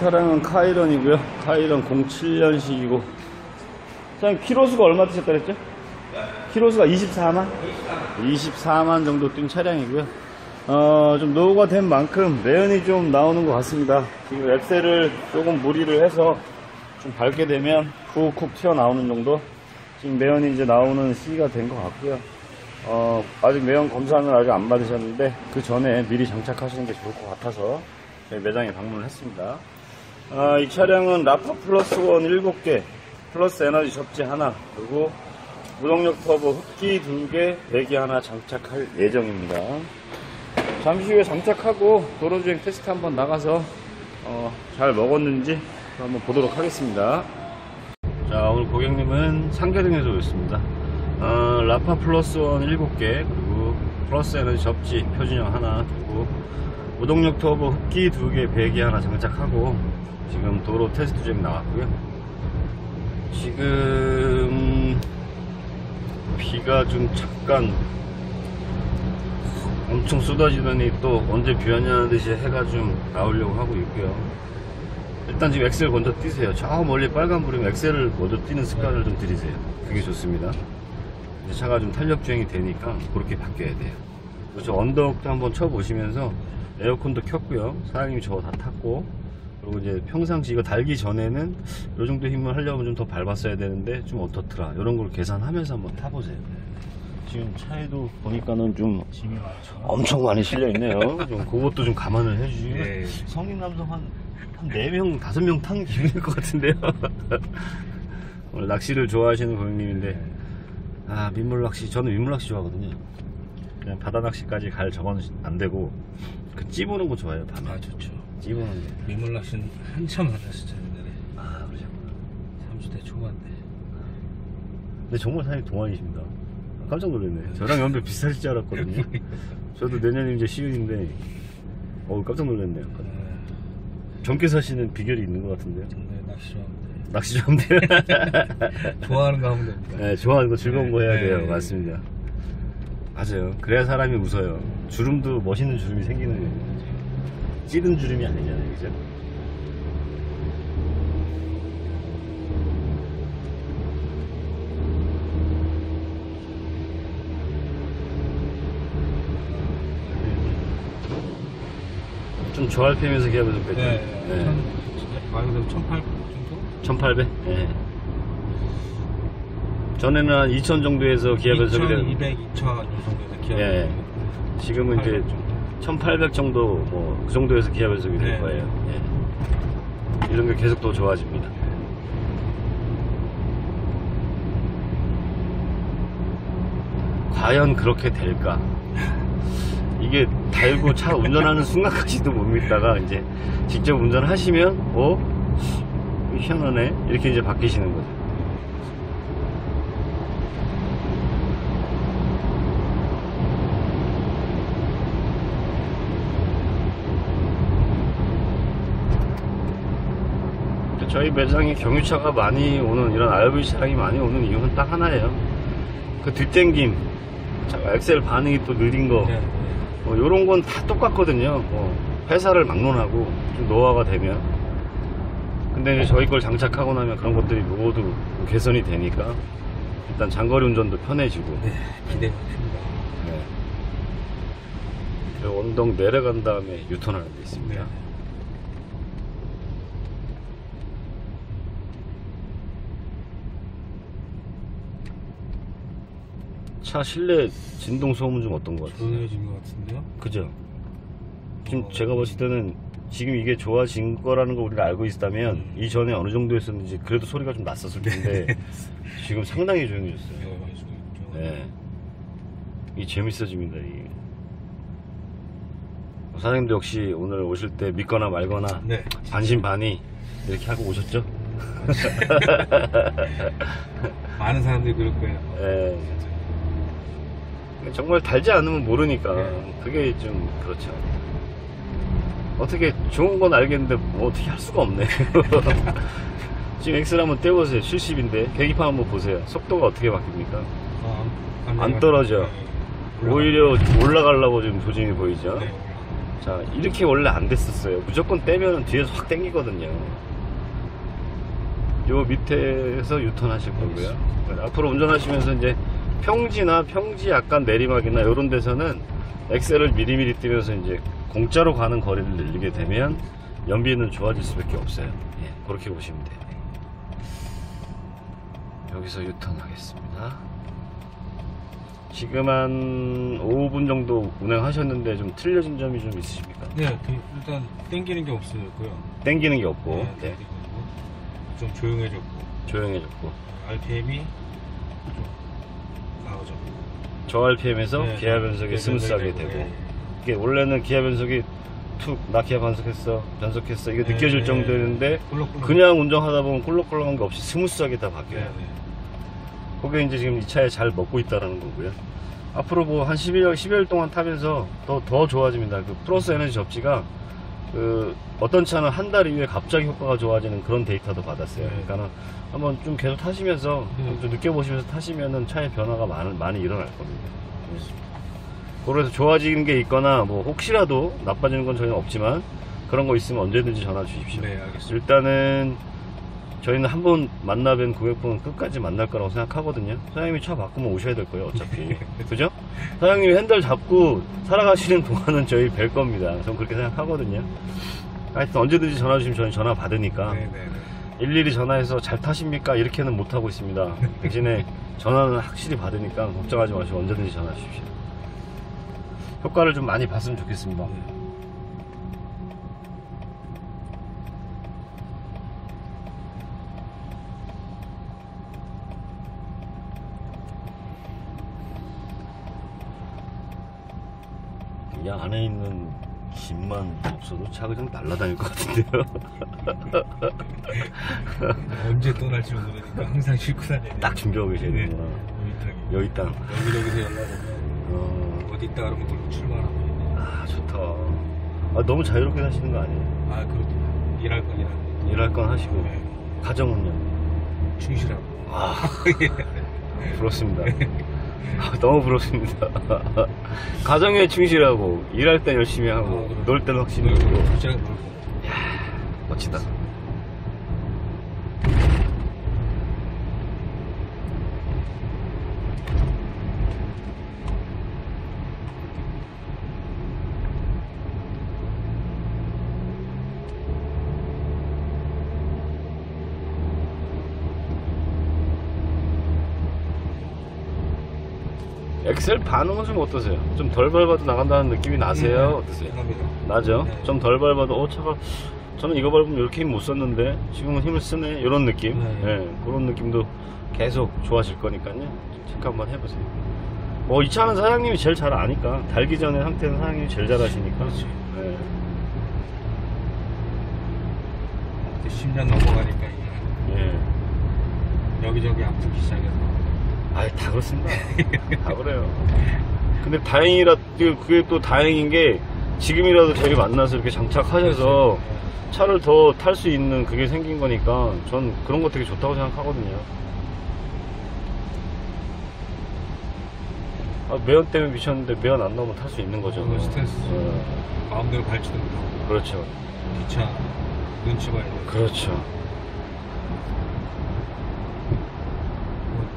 차량은 카이런이고요. 카이런 07년식이고. 사장님, 키로수가 얼마 드셨다 그랬죠? 키로수가 24만? 24만 정도 뛴 차량이고요. 어, 좀 노후가 된 만큼 매연이 좀 나오는 것 같습니다. 지금 엑셀을 조금 무리를 해서 좀 밟게 되면 훅훅 튀어나오는 정도? 지금 매연이 이제 나오는 시기가 된 것 같고요. 어, 아직 매연 검사는 아직 안 받으셨는데 그 전에 미리 장착하시는 게 좋을 것 같아서 매장에 방문을 했습니다. 아, 이 차량은 라파 플러스 원 7개, 플러스 에너지 접지 하나, 그리고 무동력 터보 흡기 2개, 배기 하나 장착할 예정입니다. 잠시 후에 장착하고 도로주행 테스트 한번 나가서 어, 잘 먹었는지 한번 보도록 하겠습니다. 자, 오늘 고객님은 상계등에서 오셨습니다. 어, 라파 플러스 원 7개, 그리고 플러스 에너지 접지 표준형 하나, 그리고 무동력 터보 흡기 2개, 배기 하나 장착하고 지금 도로 테스트 중 나왔고요. 지금 비가 좀 잠깐 엄청 쏟아지더니 또 언제 비 왔냐는 듯이 해가 좀 나오려고 하고 있고요. 일단 지금 엑셀 먼저 뛰세요. 저 멀리 빨간불이면 엑셀을 먼저 뛰는 습관을 좀 들이세요. 그게 좋습니다. 차가 좀 탄력 주행이 되니까 그렇게 바뀌어야 돼요. 그렇죠. 언덕도 한번 쳐보시면서 에어컨도 켰고요. 사장님이 저거 다 탔고 그리고 이제 평상시 이거 달기 전에는 이 정도 힘을 하려면 좀 더 밟았어야 되는데 좀 어떻더라 이런 걸 계산하면서 한번 타보세요. 지금 차에도 보니까는 좀 짐이. 엄청 많이 실려 있네요. 좀 그것도 좀 감안을 해주시고 네. 성인 남성 한, 한 4명, 5명 탄 기분일 것 같은데요. 오늘 낚시를 좋아하시는 고객님인데 아 민물 낚시 저는 민물 낚시 좋아하거든요. 그냥 바다 낚시까지 갈 저건 안 되고 그 찌보는 거 좋아해요. 밤에 아 좋죠. 거. 민물 낚시는 한참 하셨죠 옛날에. 아 그러셨구나. 30대 초반대. 근데 정말 사장님 동안이십니다. 깜짝 놀랐네. 저랑 연배 비슷하실 줄 알았거든요. 저도 내년이 이제 시윤인데 어 깜짝 놀랐네요. 네. 젊게 사시는 비결이 있는 것 같은데요. 근데 낚시 좋아하는데. 낚시 좀 돼요. 좋아하는 거 하면 됩니다. 네, 좋아하는 거 즐거운 거 해야 네. 돼요. 맞습니다. 맞아요. 그래야 사람이 웃어요. 주름도 멋있는 주름이 생기는 거예요. 찌든 주름이 아니잖아요. 그죠? 좀 저RPM에서 기압을 좀. 네. 네. 말 그대로 1800 정도? 1800? 예. 전에는 한 2000 정도에서 되는 2200, 2000이 정도에서 기압. 예. 지금은 이제 1800 정도 뭐 그 정도에서 기아 변속이 될 네. 거예요. 예. 이런 게 계속 더 좋아집니다. 과연 그렇게 될까? 이게 달고 차 운전하는 순간까지도 못 믿다가 이제 직접 운전하시면 어? 희한하네 이렇게 이제 바뀌시는 거죠. 저희 매장에 경유차가 많이 오는 이런 RV 차량이 많이 오는 이유는 딱 하나예요. 그 뒷땡김, 자, 엑셀 반응이 또 느린 거, 네. 뭐 이런 건 다 똑같거든요. 뭐 회사를 막론하고 좀 노화가 되면. 근데 이제 저희 걸 장착하고 나면 그런 것들이 모두 개선이 되니까 일단 장거리 운전도 편해지고. 네. 기대가 큽니다. 네. 그리고 언덕 내려간 다음에 유턴하는 데 있습니다. 네. 차 실내 진동 소음은 좀 어떤 것 같아요? 조용해진 것 같은데요? 그죠? 지금 어. 제가 봤을 때는 지금 이게 좋아진 거라는 걸 우리가 알고 있다면 음. 이전에 어느 정도였었는지 그래도 소리가 좀 났었을 텐데 지금 상당히 조용해졌어요. 많이 쏘고 있죠. 네. 이 재밌어집니다. 이 사장님도 역시 오늘 오실 때 믿거나 말거나 네. 반신반의 이렇게 하고 오셨죠? 많은 사람들이 그럴 거예요. 예. 정말 달지 않으면 모르니까 네. 그게 좀 그렇죠. 어떻게 좋은 건 알겠는데 뭐 어떻게 할 수가 없네. 지금 엑셀 한번 떼보세요. 70인데 계기판 한번 보세요. 속도가 어떻게 바뀝니까? 어, 안, 안 떨어져. 네. 오히려 올라가려고 지금 조짐이 보이죠. 네. 자, 이렇게 원래 안 됐었어요. 무조건 떼면 뒤에서 확 당기거든요. 요 밑에서 유턴 하실 거고요. 네, 앞으로 운전하시면서 이제 평지나 평지 약간 내리막이나 이런 데서는 엑셀을 미리미리 뛰면서 이제 공짜로 가는 거리를 늘리게 되면 연비는 좋아질 수밖에 없어요. 예, 그렇게 보시면 돼요. 여기서 유턴하겠습니다. 지금 한 5분 정도 운행하셨는데 좀 틀려진 점이 좀 있으십니까? 네, 그 일단 땡기는 게 없어졌고요. 땡기는 게 없고, 네, 네, 좀 조용해졌고 조용해졌고, RPM이 좀 나아졌고 저 RPM에서 네, 기아 변속이 네, 스무스하게 변속이 되고, 예, 이게 원래는 기아 변속이 툭, 나 기아 변속했어, 변속했어, 네, 느껴질 네. 정도였는데. 그냥 운전하다 보면 꿀럭꿀럭한 게 없이 스무스하게 다 네, 바뀌어요. 네. 그게 이제 지금 이 차에 잘 먹고 있다라는 거고요. 앞으로 뭐 한 11일, 10일 동안 타면서 더, 더 좋아집니다. 그 플러스 에너지 접지가 그 어떤 차는 한 달 이후에 갑자기 효과가 좋아지는 그런 데이터도 받았어요. 네. 그러니까는 한번 좀 계속 타시면서 네. 좀 느껴보시면서 타시면은 차의 변화가 많이, 많이 일어날 겁니다. 그래서 좋아지는 게 있거나 뭐 혹시라도 나빠지는 건 전혀 없지만 그런 거 있으면 언제든지 전화 주십시오. 네, 알겠습니다. 일단은 저희는 한 번 만나뵌 고객분은 끝까지 만날 거라고 생각하거든요. 사장님이 차 바꾸면 오셔야 될 거예요, 어차피. 그죠? 사장님이 핸들 잡고 살아가시는 동안은 저희 뵐 겁니다. 전 그렇게 생각하거든요. 하여튼 언제든지 전화 주시면 저희 전화 받으니까 네, 네, 네. 일일이 전화해서 잘 타십니까? 이렇게는 못 하고 있습니다. 대신에 전화는 확실히 받으니까 걱정하지 마시고 언제든지 전화 주십시오. 효과를 좀 많이 봤으면 좋겠습니다. 안에 있는 짐만 없어도 차가 그냥 날아다닐 것 같은데요. 언제 떠날지 모르니까 항상 싣고 다녀요. 딱 준비하고 계셔야 네. 여기 여기 땅. 여기저기서 연락 오면 어, 어디 있다 그러면 그걸로 출발하고 아, 좋다. 아, 너무 자유롭게 사시는 거 아니에요? 아 그렇죠 일할 건 일하고 일할 건 하시고, 네. 가정은요? 충실하고 아, 부럽습니다. 아, 너무 부럽습니다. 가정에 충실하고, 일할 땐 열심히 하고. 놀땐 확실히 놀고. 놀고 멋지다. 엑셀 반응은 좀 어떠세요? 좀 덜 밟아도 나간다는 느낌이 나세요? 어떠세요? 합니다 나죠? 네. 좀덜 밟아도 어 차가 저는 이거 밟으면 이렇게 힘 못 썼는데 지금은 힘을 쓰네 이런 느낌 네. 예, 그런 느낌도 계속 좋아질 거니까요 체크 한번 해보세요 뭐이 차는 사장님이 제일 잘 아니까 달기 전에 상태는 사장님이 제일 잘 아시니까 그렇지. 예. 이제 10년 넘어가니까 이게 예. 여기저기 아프기 시작해서 아이 다 그렇습니다 다 그래요 근데 다행이라 그게 또 다행인 게 지금이라도 저희 만나서 이렇게 장착하셔서 차를 더 탈 수 있는 그게 생긴 거니까 전 그런 거 되게 좋다고 생각하거든요. 아, 매연 때문에 미쳤는데 매연 안 나오면 탈 수 있는 거죠. 어, 스트레스. 어, 마음대로 갈지도 못하고 그렇죠. 기차 눈치 봐야 돼 그렇죠.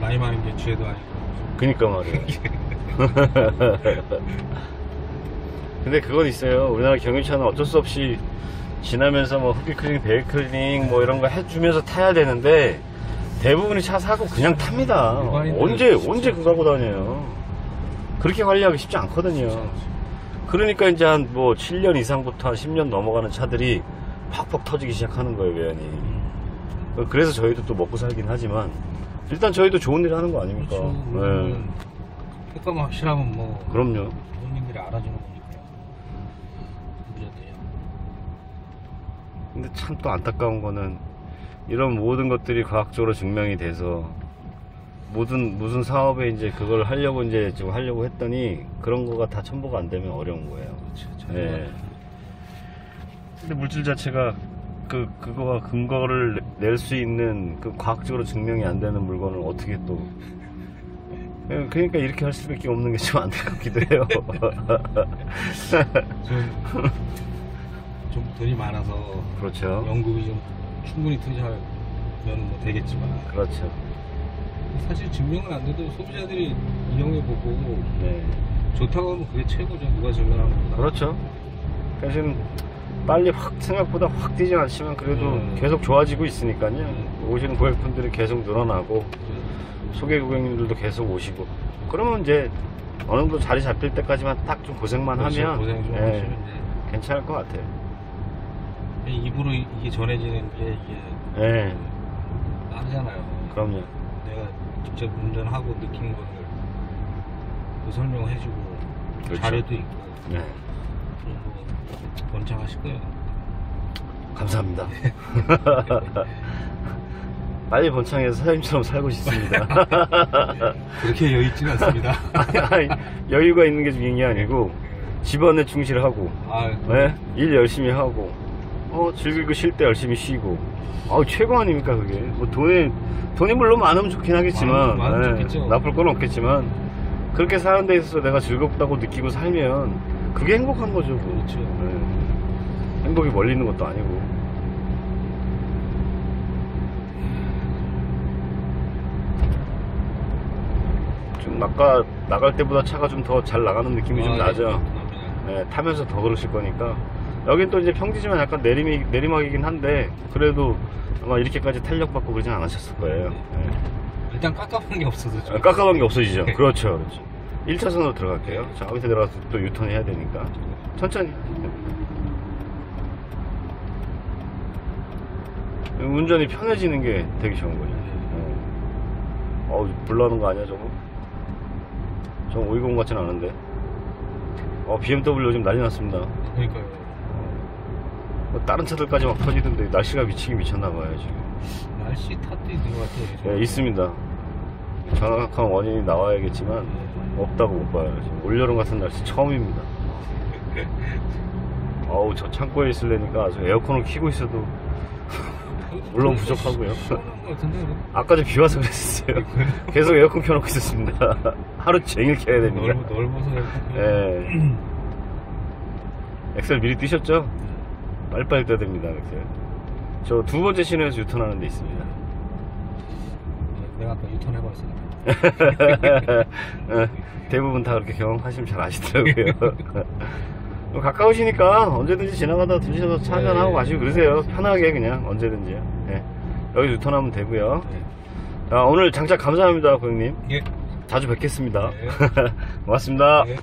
나이 많은 게 죄도 아니고 그니까 말이에요. 근데 그건 있어요. 우리나라 경유차는 어쩔 수 없이 지나면서 뭐 흡기 클리닝, 베일 클리닝 뭐 이런 거 해주면서 타야 되는데 대부분이 차 사고 그냥 탑니다. 일반인들은 언제 언제 그거 하고 다녀요. 그렇게 관리하기 쉽지 않거든요. 그러니까 이제 한 뭐 7년 이상부터 한 10년 넘어가는 차들이 팍팍 터지기 시작하는 거예요, 외연이. 그래서 저희도 또 먹고 살긴 하지만 일단 저희도 좋은 일 하는 거 아닙니까? 그렇죠 네. 음, 효과가 확실하면 뭐 그럼요. 부모님들이 알아주는 거니까요 문제돼요 근데 참 또 안타까운 거는 이런 모든 것들이 과학적으로 증명이 돼서 모든 무슨 사업에 이제 그걸 하려고 이제 좀 하려고 했더니 그런 거가 다 첨부가 안 되면 어려운 거예요. 그렇죠 네. 근데 물질 자체가 그 그거가 근거를 낼 수 있는 그 과학적으로 증명이 안 되는 물건을 어떻게 또 예, 그러니까 이렇게 할 수밖에 없는 게 좀 안타깝기도 해요. 좀, 좀 돈이 많아서 그렇죠. 연금이 좀 충분히 투자하면 뭐 되겠지만 그렇죠. 사실 증명은 안 돼도 소비자들이 이용해 보고 네. 좋다고 하면 그게 최고죠. 누가 증명하는 거다. 그렇죠. 그러니까 지금 빨리 확 생각보다 확 뛰진 않지만 그래도 음. 계속 좋아지고 있으니까요. 오시는 고객분들이 계속 늘어나고 소개 고객님들도 계속 오시고 그러면 이제 어느 정도 자리 잡힐 때까지만 딱 좀 고생만 그렇죠. 하면 고생 좀 예, 이제 괜찮을 것 같아요. 입으로 이게 전해지는 게 이게 예, 다르잖아요. 그럼요. 내가 직접 운전하고 느낀 거를 그 설명해주고 그렇죠. 자료도 있고 네. 거예요. 감사합니다. 빨리 번창해서 사장님처럼 살고 싶습니다. 그렇게 여유 있지는 않습니다. 아니, 여유가 있는 게 중요한 게 아니고 집안에 충실하고 아, 네? 일 열심히 하고 어 즐기고 쉴 때 열심히 쉬고 아우 최고 아닙니까 그게 뭐 돈이 돈이 물론 많으면 좋긴 하겠지만 많으면- 많으면 네. 나쁠 건 없겠지만 그렇게 사는 데 있어서 내가 즐겁다고 느끼고 살면 그게 행복한 거죠 뭐. 그렇죠. 네. 행복이 멀리 있는 것도 아니고 좀 아까 나갈 때보다 차가 좀 더 잘 나가는 느낌이 좀 아, 나죠. 네, 타면서 더 그러실 거니까 여긴 또 이제 평지지만 약간 내림이, 내리막이긴 한데 그래도 아마 이렇게까지 탄력받고 그러진 않으셨을 거예요 네. 일단 깎아본 게 없어서 좀. 아, 깎아본 게 없어지죠 네. 그렇죠 그렇죠 1차선으로 들어갈게요. 자 밑에 들어가서 또 유턴 해야 되니까. 천천히. 운전이 편해지는 게 되게 좋은 거죠. 네. 어우 불 나는 거 아니야 저거? 저520 같진 않은데. 어 BMW 요즘 난리 났습니다. 그러니까요. 뭐 다른 차들까지 막 터지던데 날씨가 미치긴 미쳤나봐요 지금. 날씨 탓도 있는 것 같아요. 예, 있습니다. 정확한 원인이 나와야겠지만 없다고 못 봐요 지금 올여름 같은 날씨 처음입니다 어우 저 창고에 있으려니까 아주 에어컨을 켜고 있어도 물론 부족하고요. 아까 전비 와서 그랬어요 계속 에어컨 켜놓고 있었습니다 하루 종일 켜야 됩니다 넓, 넓어서 이렇게. 예. 엑셀 미리 뛰셨죠? 빨리빨리 떠야 됩니다 엑셀 저 두 번째 시내에서 유턴하는 데 있습니다 내가 아까 유턴 해봤으니까. 예, 대부분 다 그렇게 경험하시면 잘 아시더라고요. 뭐 가까우시니까 언제든지 지나가다 들으셔서 차 한잔하고 네. 가시고 그러세요. 편하게 그냥 언제든지요. 예. 여기 유턴하면 되고요. 네. 자, 오늘 장착 감사합니다, 고객님. 예. 자주 뵙겠습니다. 네. 고맙습니다. 예.